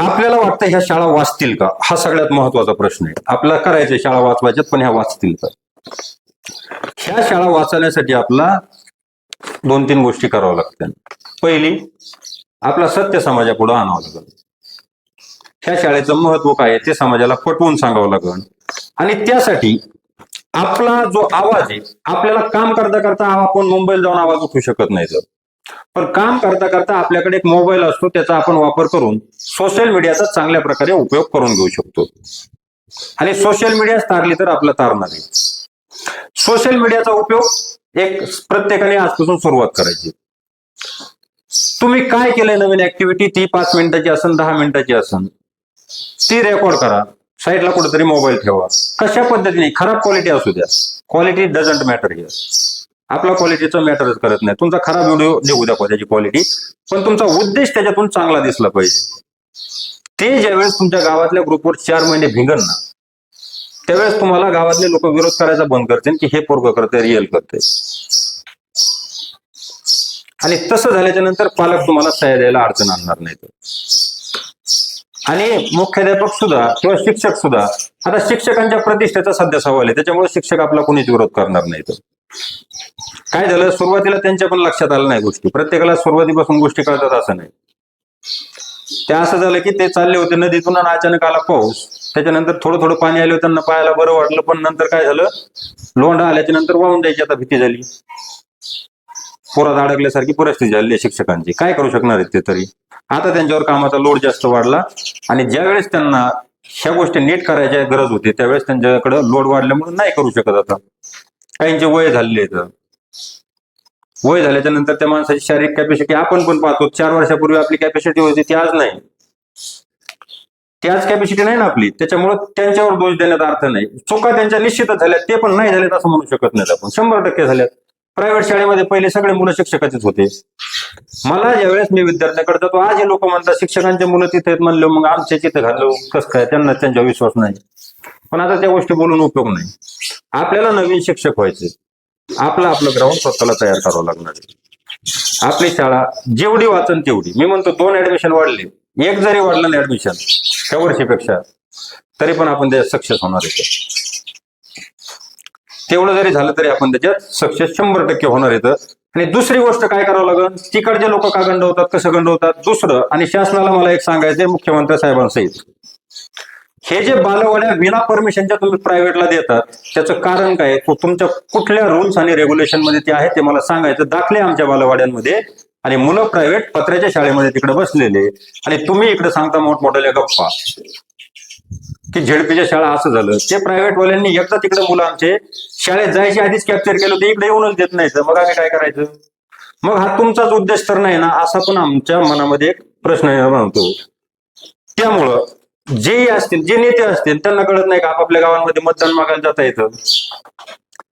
आपल्याला वाटतं ह्या शाळा वाचतील का? हा सगळ्यात महत्त्वाचा प्रश्न आहे. आपल्याला करायचे शाळा वाचवायच्यात पण ह्या वाचतील का? ह्या शाळा वाचवण्यासाठी आपला दोन तीन गोष्टी कराव्या लागतात. पहिली आपला सत्य समाजापुढे आणावं लागेल. ह्या शाळेचं महत्त्व काय आहे ते समाजाला पटवून सांगावं लागेल. आणि त्यासाठी आपला जो आवाज आहे आपल्याला काम करता करता आपण मुंबईला जाऊन आवाज उठू शकत नाही तर. पण काम करता करता आपल्याकडे एक मोबाईल असतो त्याचा आपण वापर करून सोशल मीडियाचा चांगल्या प्रकारे उपयोग करून घेऊ शकतो. आणि सोशल मीडिया तारली तर आपलं तारणार आहे. सोशल मीडियाचा उपयोग एक प्रत्येकाने आजपासून सुरुवात करायची. तुम्ही काय केलंय नवीन ऍक्टिव्हिटी ती पाच मिनिटाची असन दहा मिनिटाची असन. ती रेकॉर्ड करा. साईडला कुठेतरी मोबाईल ठेवा. कशा पद्धतीने? खराब क्वालिटी असू द्या. क्वालिटी डझंट मॅटर हिअर आपला क्वालिटीचं मॅटरच करत नाही. तुमचा खराब व्हिडिओ निघू द्या त्याची क्वालिटी पण तुमचा उद्देश त्याच्यातून चांगला दिसला पाहिजे. ते ज्यावेळेस तुमच्या गावातल्या ग्रुपवर चार महिने भिंगन ना त्यावेळेस तुम्हाला गावातले लोक विरोध करायचा बंद करतील की हे पोरग करते रिअल करते आणि तसं झाल्याच्यानंतर पालक तुम्हाला सह्या द्यायला अडचण आणणार नाहीत आणि मुख्याध्यापक सुद्धा किंवा शिक्षक सुद्धा आता शिक्षकांच्या प्रतिष्ठेचा सध्या सवाल आहे. त्याच्यामुळे शिक्षक आपला कोणीच विरोध करणार नाहीत काय झालं? सुरुवातीला त्यांच्या पण लक्षात आलं नाही गोष्टी. प्रत्येकाला सुरुवातीपासून गोष्टी कळतात असं नाही. ते असं झालं की ते चालले होते नदीतून आणि अचानक आला पाऊस. त्याच्यानंतर थोडं थोडं पाणी आलं त्यांना पाहायला बरं वाटलं पण नंतर काय झालं? लोंढा आल्याच्यानंतर वाहून द्यायची आता भीती झाली. पोरात अडकल्यासारखी परिस्थिती झाली आहे शिक्षकांची. काय करू शकणार आहेत ते तरी? आता त्यांच्यावर कामाचा लोड जास्त वाढला आणि ज्यावेळेस त्यांना ह्या गोष्टी नीट करायच्या गरज होती त्यावेळेस त्यांच्याकडे लोड वाढल्यामुळे नाही करू शकत आता. काहींचे वय झालेले आहेत. वय झाल्याच्यानंतर त्या माणसाची शारीरिक कॅपॅसिटी आपण पण पाहतो. चार वर्षापूर्वी आपली कॅपॅसिटी होती ती आज नाही. ती आज कॅपॅसिटी नाही ना आपली. त्याच्यामुळे त्यांच्यावर दोष देण्यात अर्थ नाही. चुका त्यांच्या निश्चितच झाल्या ते पण नाही झाल्यात असं म्हणू शकत नाही आपण. शंभर टक्के झाल्यात प्रायव्हेट शाळेमध्ये पहिले सगळे मुलं शिक्षकाचेच होते. मला ज्यावेळेस मी विद्यार्थ्याकडे जातो आज हे लोक म्हणतात शिक्षकांचे मुलं तिथे म्हणलो मग आमच्या तिथे घाललो कसं काय? त्यांना त्यांच्यावर विश्वास नाही. पण आता त्या गोष्टी बोलून उपयोग नाही. आपल्याला नवीन शिक्षक व्हायचे. आपलं आपलं ग्राउंड स्वतःला तयार करावं लागणार आहे. आपली शाळा जेवढी वाचन तेवढी. मी म्हणतो दोन ऍडमिशन वाढले. एक जरी वाढलं ना ऍडमिशन त्या वर्षीपेक्षा तरी पण आपण त्याच्यात सक्सेस होणार आहे. तेवढं जरी झालं तरी आपण त्याच्यात सक्सेस शंभर टक्के होणार येतं आणि दुसरी गोष्ट काय करावं लागेल? तिकडचे लोक का गंडवतात? कसं गंडवतात? दुसरं आणि शासनाला मला एक सांगायचंय मुख्यमंत्री साहेबांसहित. हे जे बालवाड्या विना परमिशनच्या तुम्ही प्रायव्हेटला देतात त्याचं कारण काय? तो तुमच्या कुठल्या रूल्स आणि रेग्युलेशनमध्ये ते आहे ते मला सांगायचं दाखले आमच्या बालवाड्यांमध्ये. आणि मुलं प्रायव्हेट पत्र्याच्या शाळेमध्ये तिकडे बसलेले. आणि तुम्ही इकडे सांगता मोठमोठ्या गप्पा. की झेडपीच्या शाळा असं झालं. ते प्रायव्हेटवाल्यांनी एकदा तिकडे मुलं आमचे शाळेत जायच्या आधीच कॅप्चर केलं होतं. इकडे येऊनच देत नाही तर मग आम्ही काय करायचं? मग हा तुमचाच उद्देश तर नाही ना? असा पण आमच्या मनामध्ये एक प्रश्न निर्माण होतो. त्यामुळं जे असतील जे नेते असतील त्यांना कळत नाही का आपापल्या गावांमध्ये मतदान मागायला जाता येतं?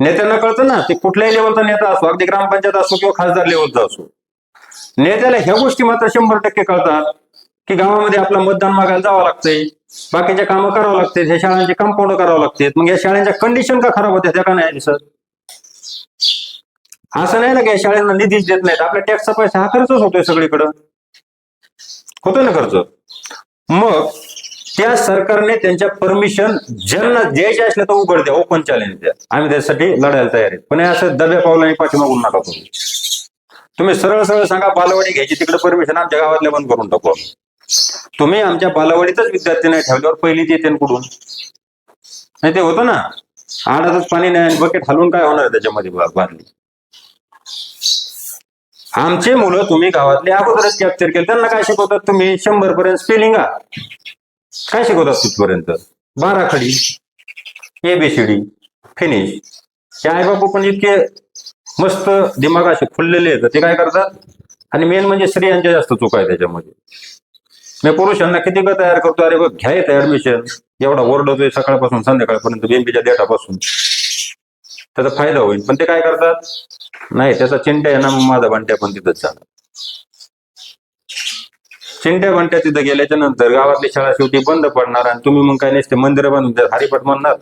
नेत्यांना कळतं ना ते कुठल्याही लेवलचा नेता असो अगदी ग्रामपंचायत असो किंवा खासदार लेवलचा असो. नेत्याला ह्या गोष्टी मात्र शंभर टक्के कळतात की गावामध्ये आपलं मतदान मागायला जावं लागतंय बाकीच्या कामं करावं लागते ह्या शाळांचे कंपाऊंड करावं लागते मग या शाळांच्या कंडिशन का खराब होत्या त्या का नाही सर असं नाही ना की या शाळांना निधीच देत नाहीत आपल्या टॅक्सचा पैसा हा खर्चच होतोय सगळीकडं. होतोय ना खर्च? मग त्या सरकारने त्यांच्या परमिशन ज्यांना द्यायचे असले तर उघड द्या ओपन चॅलेंज द्या. आम्ही त्यासाठी लढायला तयार आहेत पण हे असं डब्या पावलाने पाठीमागून नका करू. तुम्ही सरळ सरळ सांगा बालवाडी घ्यायची तिकडे परमिशन आमच्या गावातल्या बंद करून टाकू तुम्ही आमच्या बालवाडीतच विद्यार्थी नाही ठेवल्यावर पहिली येते कुठून? नाही ते होतं ना. आडातच पाणी नाही आणि बकेट हलवून काय होणार त्याच्यामध्ये बादली आमचे मुलं तुम्ही गावातले अगोदरच कॅप्चर केले. त्यांना काय शिकवतात तुम्ही? शंभर पर्यंत स्पेलिंग काय शिकवतात तिथपर्यंत बाराखडी एबीसीडी फिनिश हे आई बापू पण इतके मस्त दिमाग असे फुललेले आहेत ते काय करतात? आणि मेन म्हणजे स्त्रियांच्या जास्त चूक आहे त्याच्यामध्ये. मी पुरुषांना किती का तयार करतो? अरे बघ घ्या येतं ऍडमिशन एवढा ओरडतोय सकाळपासून संध्याकाळपर्यंत बीएमपीच्या डेटापासून. त्याचा फायदा होईल. पण ते काय करतात? नाही त्याचा चिंता आहे ना माझा बंट्या पण तिथंच झाला शेंड्या बंट्या तिथं गेल्याच्यानंतर गावातली शाळा शेवटी बंद पडणार आणि तुम्ही मग काय नसते मंदिर बांधून त्यात हरिपाठ म्हणणार.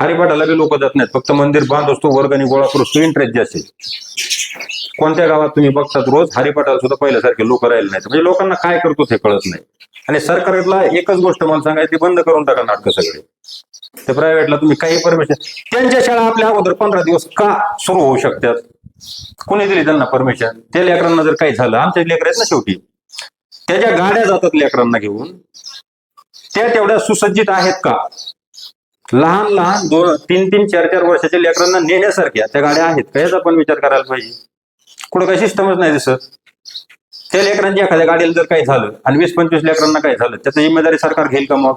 हरिपाठाला बी लोक जात नाहीत फक्त मंदिर बांध असतो वर्गणी गोळा करतो इंटरेस्ट जास्त कोणत्या गावात तुम्ही बघतात रोज हरिपाठाला सुद्धा पहिल्यासारखे लोक राहिले नाहीत. म्हणजे लोकांना काय करतो ते कळत नाही. आणि सरकारला एकच गोष्ट मला सांगायची बंद करून टाका नाटकं सगळे. ते प्रायव्हेटला तुम्ही काही परमिशन त्यांच्या शाळा आपल्या अगोदर पंधरा दिवस का सुरू होऊ शकतात? कोणी दिली त्यांना परमिशन त्या लेकरांना जर काही झालं आमच्या लेकर आहेत ना शेवटी. त्या ज्या गाड्या जातात लेकरांना घेऊन त्या तेवढ्या सुसज्जित आहेत का? लहान लहान दोन तीन तीन चार चार वर्षाच्या लेकरांना नेण्यासारख्या त्या गाड्या आहेत का? याचा पण विचार करायला पाहिजे. कुठं काही सिस्टमच नाही दिसत. त्या लेकरांच्या एखाद्या गाडीला जर काही झालं आणि वीस पंचवीस लेकरांना काही झालं त्याची जिम्मेदारी सरकार घेईल का मग?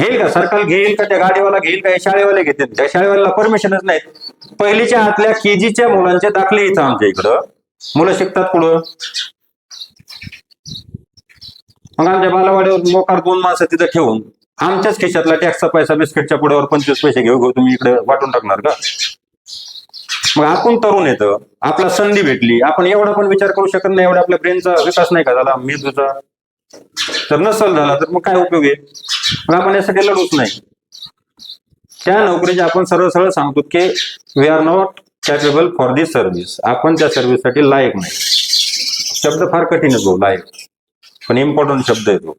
घेईल का? सरकार घेईल का? त्या गाडीवाला घेईल का? शाळेवाले घेतील. त्या शाळेवाल्याला परमिशनच नाहीत. पहिलीच्या आतल्या केजीच्या मुलांचे दाखले इथं आमच्या इकडं. मुलं शिकतात पुढं. मग आमच्या बालावाडीवर मोकार दोन माणसं तिथं ठेवून आमच्याच खिशातला टॅक्सचा पैसा बिस्किटच्या पुढ्यावर पंचवीस पैसे घेऊ घेऊ तुम्ही इकडे वाटून टाकणार का? मग आपण तरुण येतं. आपला संधी भेटली. आपण एवढा पण विचार करू शकत नाही. एवढा आपल्या ब्रेनचा विकास नाही का झाला? मेंदूचा. तर नसल झाला तर मग काय उपयोग आहे? मग आपण यासाठी लढूच नाही. त्या नोकरीचे आपण सरळ सरळ सांगतो की we are not capable for this service आपण त्या सर्व्हिससाठी लायक नाही. शब्द फार कठीण येतो लायक. पण इम्पॉर्टंट शब्द येतो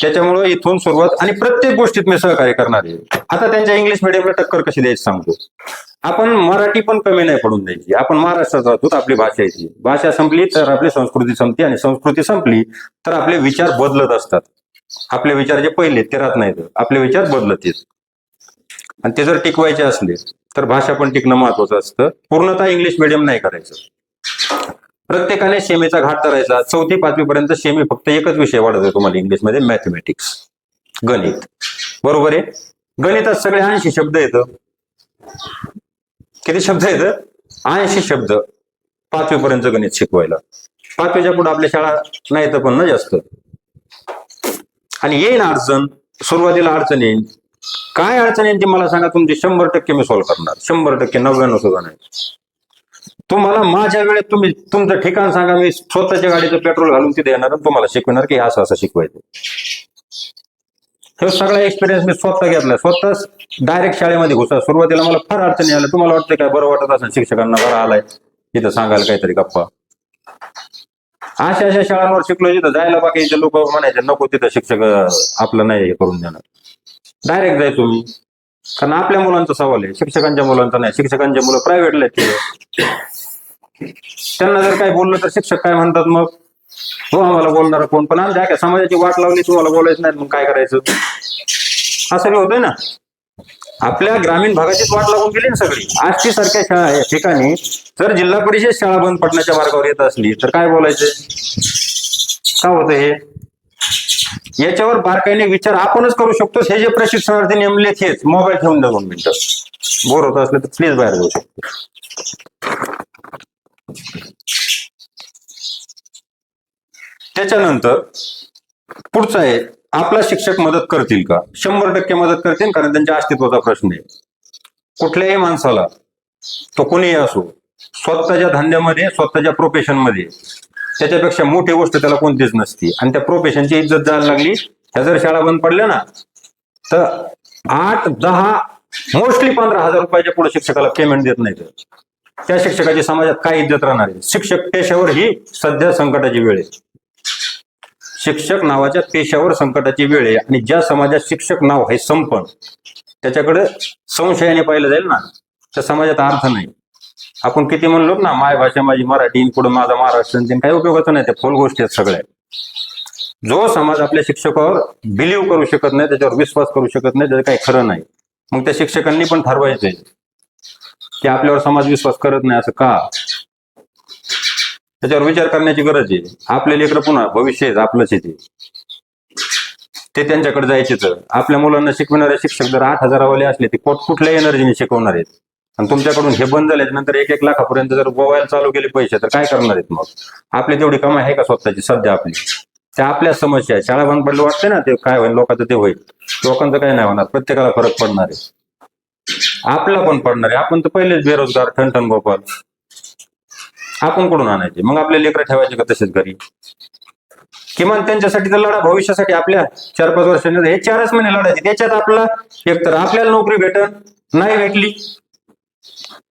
त्याच्यामुळे इथून सुरुवात आणि प्रत्येक गोष्टीत मी सहकार्य करणार आहे. आता त्यांच्या इंग्लिश मिडियमला टक्कर कशी द्यायची सांगतो. आपण मराठी पण कमी नाही पडून द्यायची. आपण महाराष्ट्रात राहतो आपली भाषा येते भाषा संपली तर आपली संस्कृती संपते आणि संस्कृती संपली तर आपले विचार बदलत असतात. आपले विचार जे पहिले ते राहत नाहीत. आपले विचार बदलत येत आणि ते जर टिकवायचे असले तर भाषा पण टिकणं महत्वाचं असतं. पूर्णतः इंग्लिश मिडियम नाही करायचं. प्रत्येकाने सेमीचा घाट करायचा चौथी पाचवी पर्यंत सेमी फक्त एकच विषय वाढत आहे तुम्हाला इंग्लिशमध्ये मॅथमॅटिक्स गणित. बरोबर आहे? गणितात सगळे ऐंशी शब्द येतं किती शब्द येतं ऐंशी शब्द. पाचवी पर्यंत गणित शिकवायला. पाचवीच्या पुढे आपल्या शाळा नाही तर पण ना जास्त. आणि येईन अडचण. सुरुवातीला अडचण येईल काय अडचण येईल ती मला सांगा. तुमची शंभर टक्के मी सॉल्व्ह करणार. शंभर टक्के नव्याण्णव सुद्धा नाही. तुम्हाला माझ्या वेळेत तुम्ही तुमचं ठिकाण सांगा मी स्वतःच्या गाडीचं पेट्रोल घालून तिथे येणार आणि तुम्हाला शिकवणार की असं असं शिकवायचं. हे सगळा एक्सपिरियन्स मी स्वतः घेतला. स्वतःच डायरेक्ट शाळेमध्ये घुसा. सुरुवातीला मला फार अडचणी आल्या. तुम्हाला वाटतं काय बरं वाटत असेल? शिक्षकांना बरं आलाय. तिथं सांगायला काहीतरी गप्पा. अशा अशा शाळांवर शिकलो जिथं जायला बाकीचे लोक म्हणायचे नको तिथं शिक्षक आपलं नाही हे करून देणार. डायरेक्ट जाय तुम्ही. कारण आपल्या मुलांचा सवाल आहे. शिक्षकांच्या मुलांचा नाही. शिक्षकांचे मुलं प्रायव्हेटला आहेत ते. त्यांना जर काय बोललं तर शिक्षक काय म्हणतात मग? हो आम्हाला बोलणार कोण? पण आम्ही काय समाजाची वाट लावली तुम्हाला बोलायचं नाही मग काय करायचं? असं बी होतंय ना? आपल्या ग्रामीण भागाचीच वाट लागून गेली ना सगळी. आजची सारख्या शाळा या ठिकाणी जर जिल्हा परिषद शाळा बंद पडण्याच्या मार्गावर येत असली तर काय बोलायचं? का होतं हे? याच्यावर बारकाईने विचार आपणच करू शकतो. हे जे प्रशिक्षणार्थी नेमले हेच मोबाईल ठेवून द्या दोन मिनिटं. बोर होत असले तर प्लीज बाहेर जाऊ शकतो. त्याच्यानंतर पुढचं आहे आपला शिक्षक मदत करतील का? शंभर टक्के मदत करतील कारण त्यांच्या अस्तित्वाचा प्रश्न आहे. कुठल्याही माणसाला तो कोणीही असो स्वतःच्या धंद्यामध्ये स्वतःच्या प्रोफेशनमध्ये त्याच्यापेक्षा मोठी गोष्ट त्याला कोणतीच नसती. आणि त्या प्रोफेशनची इज्जत जायला लागली. ह्या जर शाळा बंद पडल्या ना तर आठ दहा मोस्टली पंधरा हजार रुपयाच्या पुढे शिक्षकाला पेमेंट देत नाही त्या शिक्षकाची समाजात काय इज्जत राहणार आहे शिक्षक पेशावर ही सध्या संकटाची वेळ आहे. शिक्षक नावाच्या पेशावर संकटाची वेळ आहे आणि ज्या समाजात शिक्षक नाव आहे संपण त्याच्याकडे संशयाने पाहिलं जाईल ना त्या समाजात अर्थ नाही. आपण किती म्हणलो ना माय भाषा माझी मराठी पुढे माझा महाराष्ट्र काही उपयोगाचं नाही त्या फोल गोष्टी आहेत सगळ्या. जो समाज आपल्या शिक्षकावर बिलीव्ह करू शकत नाही त्याच्यावर विश्वास करू शकत नाही त्याचं काही खरं नाही. मग त्या शिक्षकांनी पण ठरवायचंय. की आपल्यावर समाज विश्वास करत नाही असं का? त्याच्यावर विचार करण्याची गरज आहे. आपले लेकर पुन्हा भविष्य आहे आपलंच आहे ते. ते त्यांच्याकडे जायचे तर. आपल्या मुलांना शिकवणारे शिक्षक जर आठ हजारावाले असले ते कोट कुठल्याही एनर्जीने शिकवणार आहेत? आणि तुमच्याकडून हे बंद झाले नंतर एक एक लाखापर्यंत जर गोवायला चालू केले पैसे तर काय करणार आहेत मग? आपली तेवढी कमाई आहे का स्वतःची सध्या आपली? त्या आपल्या समस्या आहे शाळा बंद पडलं वाटते ना ते काय होईल? लोकांचं ते होईल. लोकांचं काय नाही होणार. प्रत्येकाला फरक पडणार आहे. आपला पण पडणार आहे. आपण तर पहिलेच बेरोजगार ठणठण गोपाल आपण कुठून आणायचे? मग आपले लेकरं ठेवायचे का तसेच घरी? किमान त्यांच्यासाठी तर लढा भविष्यासाठी आपल्या चार पाच वर्षांनी हे चारच महिने लढायचे. त्याच्यात आपला एकतर आपल्याला नोकरी भेटत नाही भेटली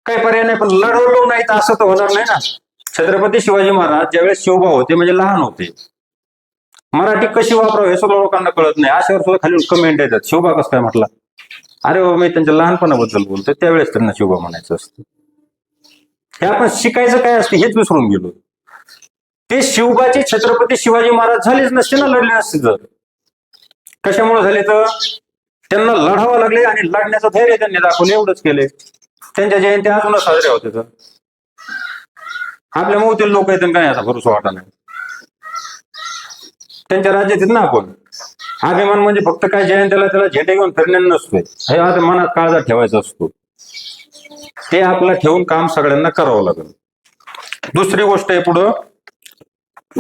काही पर्याय नाही पण लढवलो नाही तर असं तर होणार नाही ना. छत्रपती शिवाजी महाराज ज्यावेळेस शिवभा होते म्हणजे लहान होते. मराठी कशी वापरावं हे सगळं लोकांना कळत नाही. अशावर सुद्धा खाली कमेंट येतात. शिवभा कसं काय म्हटला? अरे बाबा मी त्यांच्या लहानपणाबद्दल बोलतो त्यावेळेस त्यांना शिवबा म्हणायचं असतं. हे आपण शिकायचं काय असतं हेच विसरून गेलो. ते शिवबाचे छत्रपती शिवाजी महाराज झालेच नसते ना लढले नसते तर कशामुळे झाले तर? त्यांना लढावं लागले आणि लढण्याचं धैर्य त्यांनी दाखवलं एवढंच केले. त्यांच्या जयंत्या अजूनच साजऱ्या होते तर. आपल्या मोठे लोक आहेत त्यांना काय असा भरोसा वाटा नाही. त्यांच्या राज्यात आहेत ना आपण? अभिमान म्हणजे फक्त काय जयंतीला त्याला झेंडे घेऊन फिरणे नसतोय. हे अभिमानात मनात काळजात ठेवायचा असतो. ते आपलं ठेवून काम सगळ्यांना करावं लागेल. दुसरी गोष्ट आहे पुढं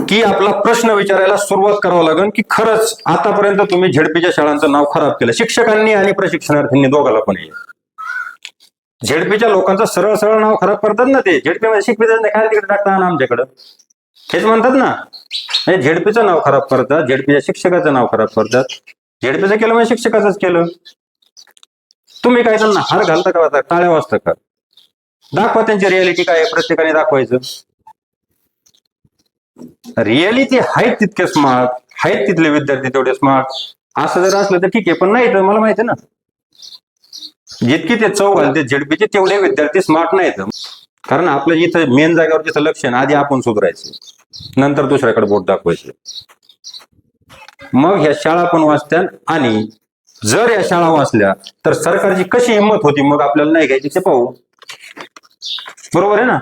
की आपला प्रश्न विचारायला सुरुवात करावं लागेल की खरंच आतापर्यंत तुम्ही झेडपीच्या शाळांचं नाव खराब केलं. शिक्षकांनी आणि प्रशिक्षणार्थींनी दोघाला पण झेडपीच्या लोकांचं सरळ सरळ नाव खराब करतात ना ते. झेडपी मध्ये शिकवितात काय तिकडे टाकता ना आमच्याकडं. हेच म्हणतात ना म्हणजे झेडपीचं नाव खराब करतात झेडपीच्या शिक्षकाचं नाव खराब करतात. झेडपीचं केलं म्हणजे शिक्षकाचंच केलं. तुम्ही काय त्यांना हार घालता का आता? काळ्या वाजता का? दाखवा त्यांची रियालिटी काय आहे प्रत्येकाने दाखवायचं. रियालिटी आहेत तितके स्मार्ट आहेत तिथले विद्यार्थी तेवढे स्मार्ट असं जर असलं तर ठीक आहे पण नाही तर मला माहिती आहे ना. जितकी ते चव घालते झेडपीचे तेवढे विद्यार्थी स्मार्ट नाहीत. कारण आपलं इथं मेन जागेवर जिथं लक्ष ना आधी आपण सुधारायचं. नंतर दुसऱ्याकडे बोट दाखवायचे. मग ह्या शाळा पण वाचत्या आणि जर या शाळा वाचल्या तर सरकारची कशी हिंमत होती? मग आपल्याला नाही घ्यायची ते पाहू. बरोबर आहे ना?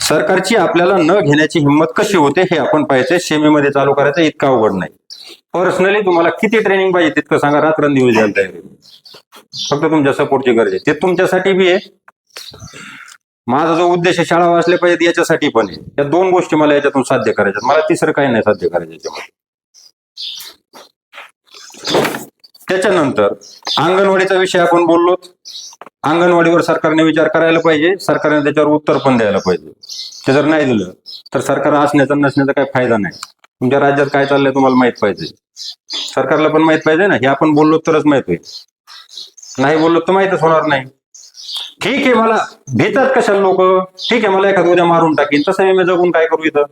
सरकारची आपल्याला न घेण्याची हिंमत कशी होते हे आपण पाहायचंय सेमीमध्ये चालू करायचं इतका अवघड नाही. पर्सनली तुम्हाला किती ट्रेनिंग पाहिजे तितकं सांगा रात्रंदिवस द्यायला फक्त तुमच्या सपोर्टची गरज आहे. ते तुमच्यासाठी बी आहे. माझा जो उद्देश शाळा वाचल्या पाहिजेत याच्यासाठी पण आहे. या दोन गोष्टी मला याच्यातून साध्य करायच्या मला तिसरं काही नाही साध्य करायचं याच्यामध्ये. त्याच्यानंतर अंगणवाडीचा विषय आपण बोललो. अंगणवाडीवर सरकारने विचार करायला पाहिजे. सरकारने त्याच्यावर उत्तर पण द्यायला पाहिजे. ते जर नाही दिलं तर सरकार असण्याचा नसण्याचा काही फायदा नाही. तुमच्या राज्यात काय चाललंय तुम्हाला माहीत पाहिजे. सरकारला पण माहीत पाहिजे ना. हे आपण बोललो तरच माहीत होईल. नाही बोललो तर माहितच होणार नाही. ठीक आहे मला भेटतात कशाला लोक? ठीक आहे मला एखाद्या उद्या मारून टाकीन. तसं मी जगून काय करू इथं?